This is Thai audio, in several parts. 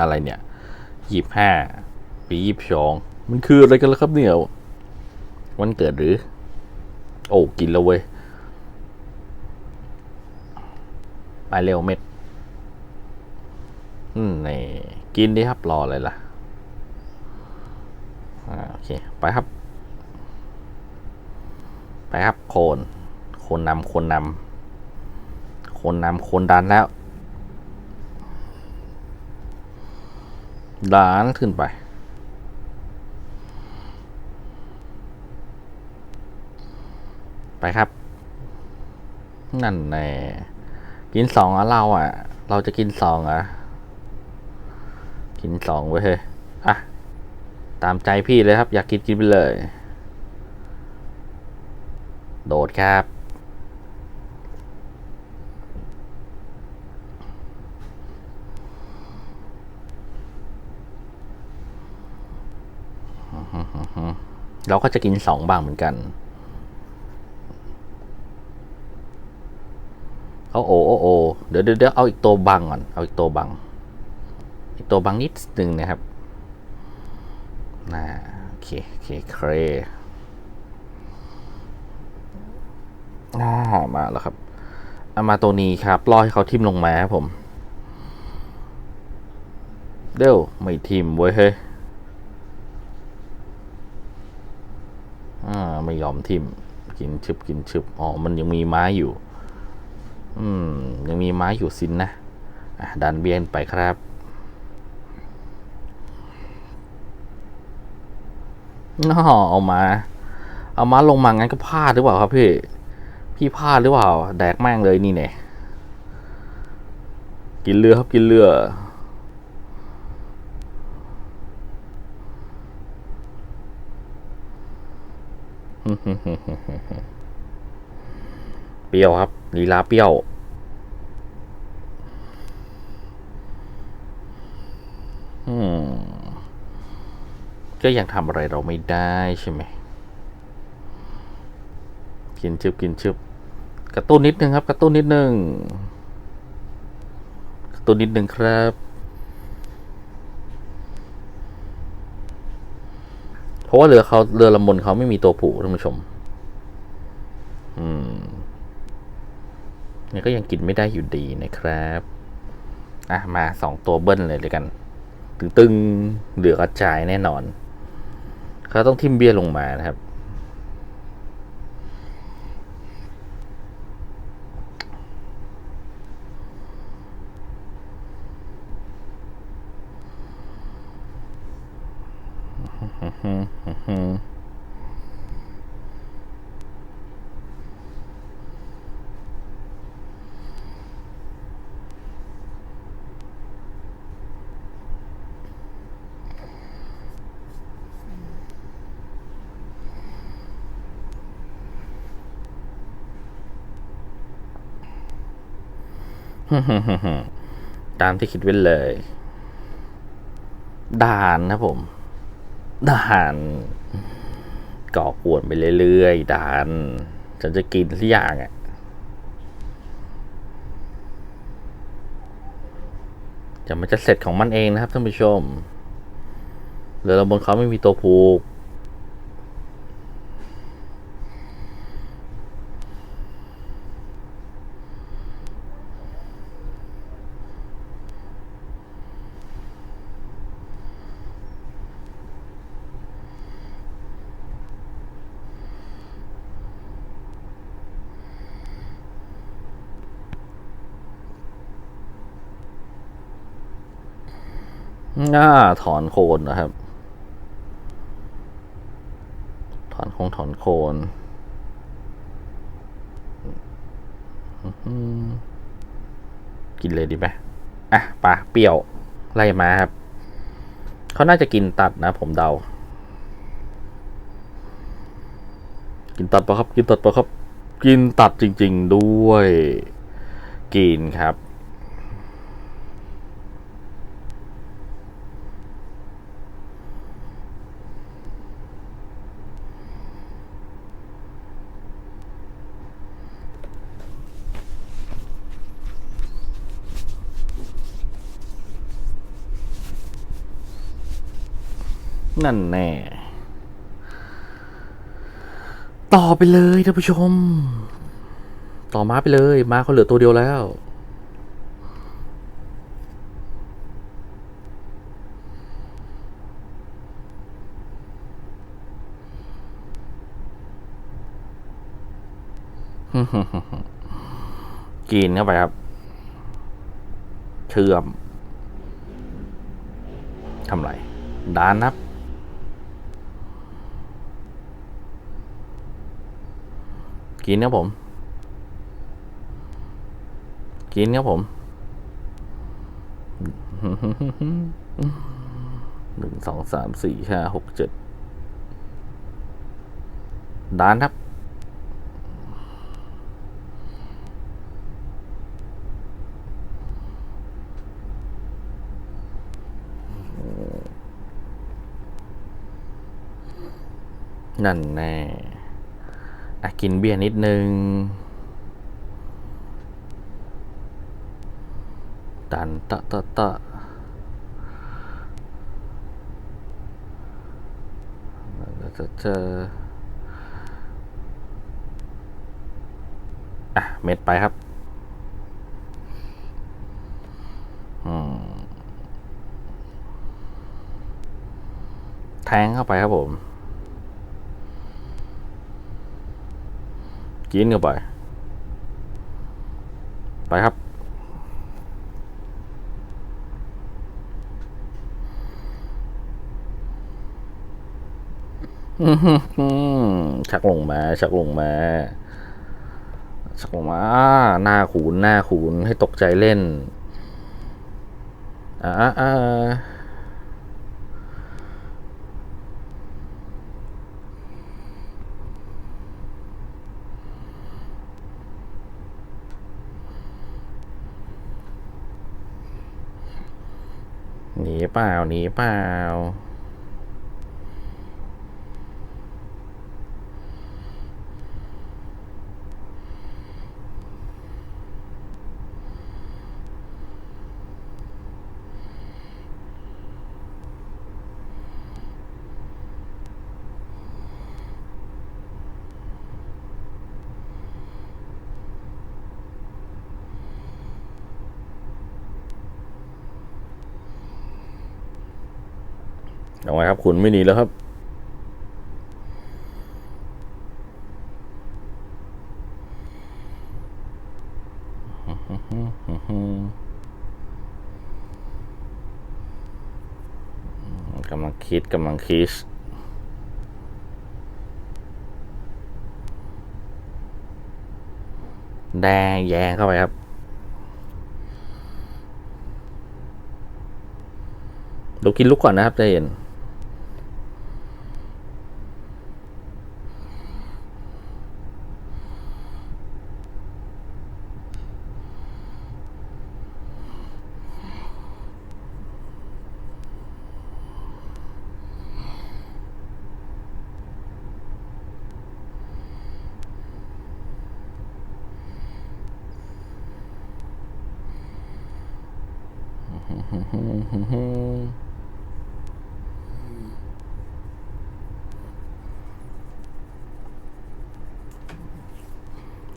อะไรเนี่ยยี่ห้าปียี่สองมันคืออะไรกันล่ะครับเนี่ยวันเกิดหรือ โอ้กินแล้วเว้ยไปเร็วเม็ดอืมนี่กินดิครับรออะไรล่ะอ่าโอเค ไปครับ ไปครับโคน โคนนำโคนนำโคนนำโคนดันแล้ว ดันขึ้นไป ไปครับ นั่นแน่กินสองอะเราอะ เราจะกินสองอะ กินสองไว้เฮ้ยอะ ตามใจพี่เลยครับ อยากกินกินไปเลย โดดครับ เราก็จะกินสองบางเหมือนกันเอาโอโอโอเดี๋ยวเดี๋ยวเอาอีกตัวบังก่อนเอาอีกตัวบัง อีกตัวบังนิดหนึ่งนะครับน่าโอเคโอเคเครอ่ามาแล้วครับเอามาตัวนี้ครับรอให้เขาทิ่มลงมาครับผม เดี๋ยวไม่ทิ่มเว้ยเฮ้ย อ่าไม่ ยอมทิ่ม กินชึบกินชึบอ๋อมันยังมีไม้อยู่ อืม ยังมีไม้อยู่สินนะอะดันเบียนไปครับอ๋อเอามา เอามาลงมางั้นก็พลาดหรือเปล่าครับพี่ พี่พลาดหรือเปล่า แดกแม่งเลยนี่เนี่ยกินเรือครับกินเรือ เปรี้ยวครับลีลาเปรี้ยวก็ยังทำอะไรเราไม่ได้ใช่ไหม กินชึบกินชึบกระตุ้นนิดนึงครับ กระตุ้นนิดนึง กระตุ้นนิดนึงครับ เพราะว่าเรือเขาเรือลำบนเขาไม่มีตัวผูท่านผู้ชม อืมนี่ก็ยังกินไม่ได้อยู่ดีนะครับ อะ มาสองตัวเบิ้ลเลยเลยกัน ตึงๆเหลือกระจายแน่นอน เขาต้องทิมเบี้ยลงมานะครับ ตามที่คิดไว้เลย ด่านนะผม ด่านก่อกวนไปเรื่อยๆด่าน ฉันจะกินทุกอย่างอะ่ะจะมันจะเสร็จของมันเองนะครับท่านผู้ชมเรือลำบนเขาไม่มีตัวผูก หน่าถอนโคนนะครับ ถอนคงถอนโคนกินเลยดีไหมอะปลาเปรี้ยว ไล่มาครับ เขาน่าจะกินตัดนะ ผมเดา กินตัดปะครับ กินตัดปะครับ กินตัดจริง ๆ ด้วย กินครับ นั่นแน่ ต่อไปเลยท่านผู้ชม ต่อมาไปเลย มาเขาเหลือตัวเดียวแล้ว กินเข้าไปครับ เชื่อมทำไร ดานนับ กินครับผม กินครับผมหนึ่งสองสามสี่ห้าหกเจ็ดด้านครับ นั่นแน่ กินเบียร์นิดนึงดันตะตะตะจะเจออะ เม็ดไปครับ แทงเข้าไปครับผม กินเข้าไป ไปครับ ชักลงมา ชักลงมา ชักลงมาอ่าหน้าขูนหน้าขูนให้ตกใจเล่น อ่าอ่า หนีเปล่าหนีเปล่า เอาไงครับคุณไม่หนีแล้วครับ กำลังคิดกำลังคิดแดงแยงเข้าไปครับ ดูกินลุกก่อนนะครับใจเย็น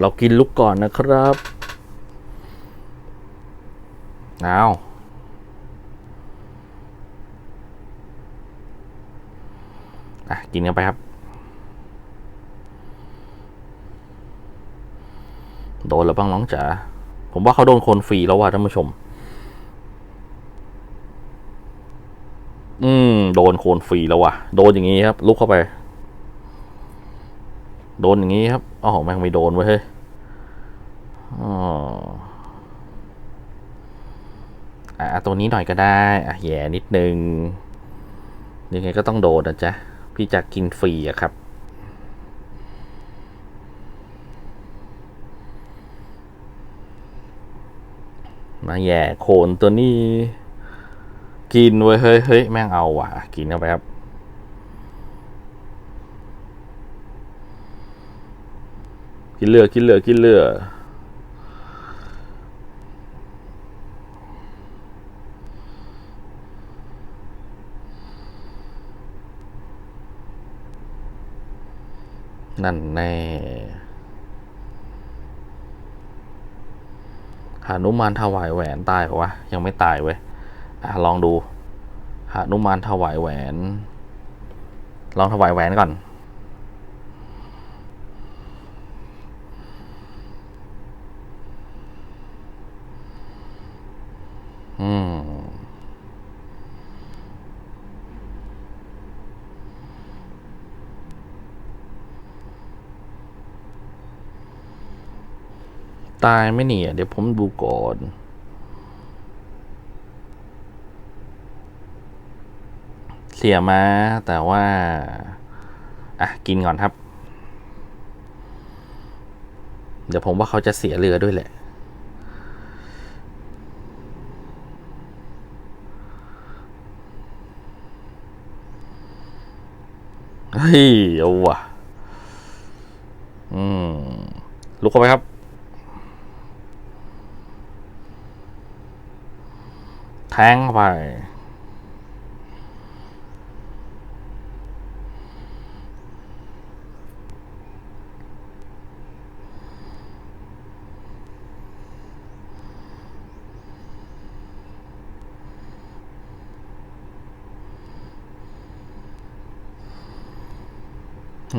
เรากินลุกก่อนนะครับเอาอะ กินกันไปครับ โดนแล้วบ้างน้องจ๋า ผมว่าเขาโดนคนฟรีแล้วว่ะท่านผู้ชม อืม โดนโคนฟรีแล้วว่ะ โดนอย่างงี้ครับ ลุกเข้าไป โดนอย่างงี้ครับอ๋อแม่งไม่โดนเว้ยเฮ้ยอ๋ออะตัวนี้หน่อยก็ได้ อะแย่นิดนึง ยังไงก็ต้องโดนนะจ๊ะ พี่จะกินฟรีอะครับ มาแย่โคนตัวนี้ กินเว้ยเฮ้ยเฮ้ยแม่งเอาว่ะ กินเข้าไปครับ กินเลือกินเลือกินเลือกนั่นแน่หานุมานถวายแหวนตายเหรอวะ ยังไม่ตายเว้ย อะลองดูหนุมานถวายแหวน ลองถวายแหวนก่อน อืม ตายไม่เนี่ยเดี๋ยวผมดูก่อน สียมาแต่ว่า อะ กินก่อนครับ เดี๋ยวผมว่าเขาจะเสียเรือด้วยแหละ เฮ้ยเอาว่ะ อืม ลุกเข้าไปครับแทงเข้าไป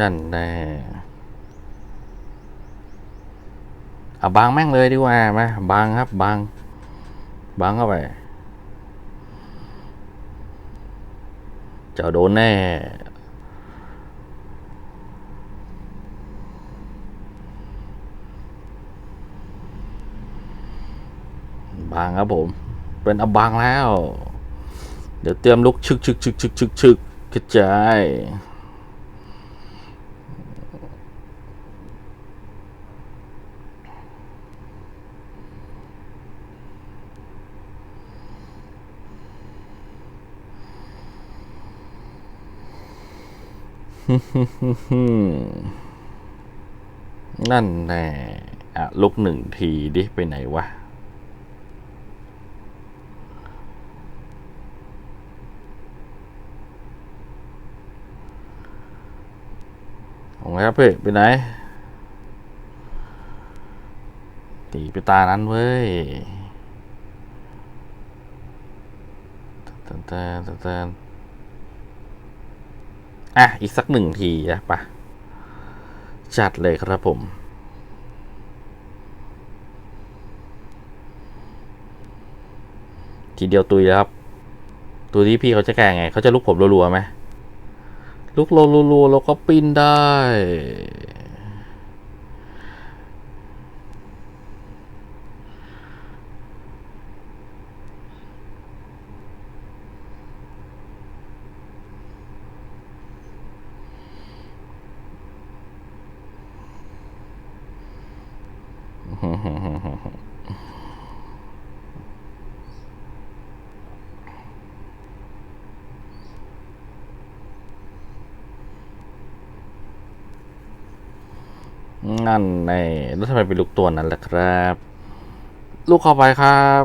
นั่นแน่เอาบางแม่งเลยดีกว่าไหมบางครับบางบางเข้าไปจ้าโดนแน่บางครับผม เป็นอบางแล้ว เดี๋ยวเตรียมลุกชึกชึกชึกชึกชึกชึกกระจาย นั่นแน่อะลุกหนึ่งทีดิไปไหนวะโอเคครับพี่ไปไหน ตีไปตานั้นเว้ยเตันเตันเตันเตัน อะ อีกสักหนึ่งทีนะปะจัดเลยครับผม ทีเดียวตุยแล้วครับ ตัวที่พี่เขาจะแก่ไง เขาจะลุกผมรัวๆไหมลุกรัวๆแล้วก็ปิ้นได้ นั่นไงแล้วทำไมเป็นลูกตัวนั้นล่ะครับ ลูกเข้าไปครับ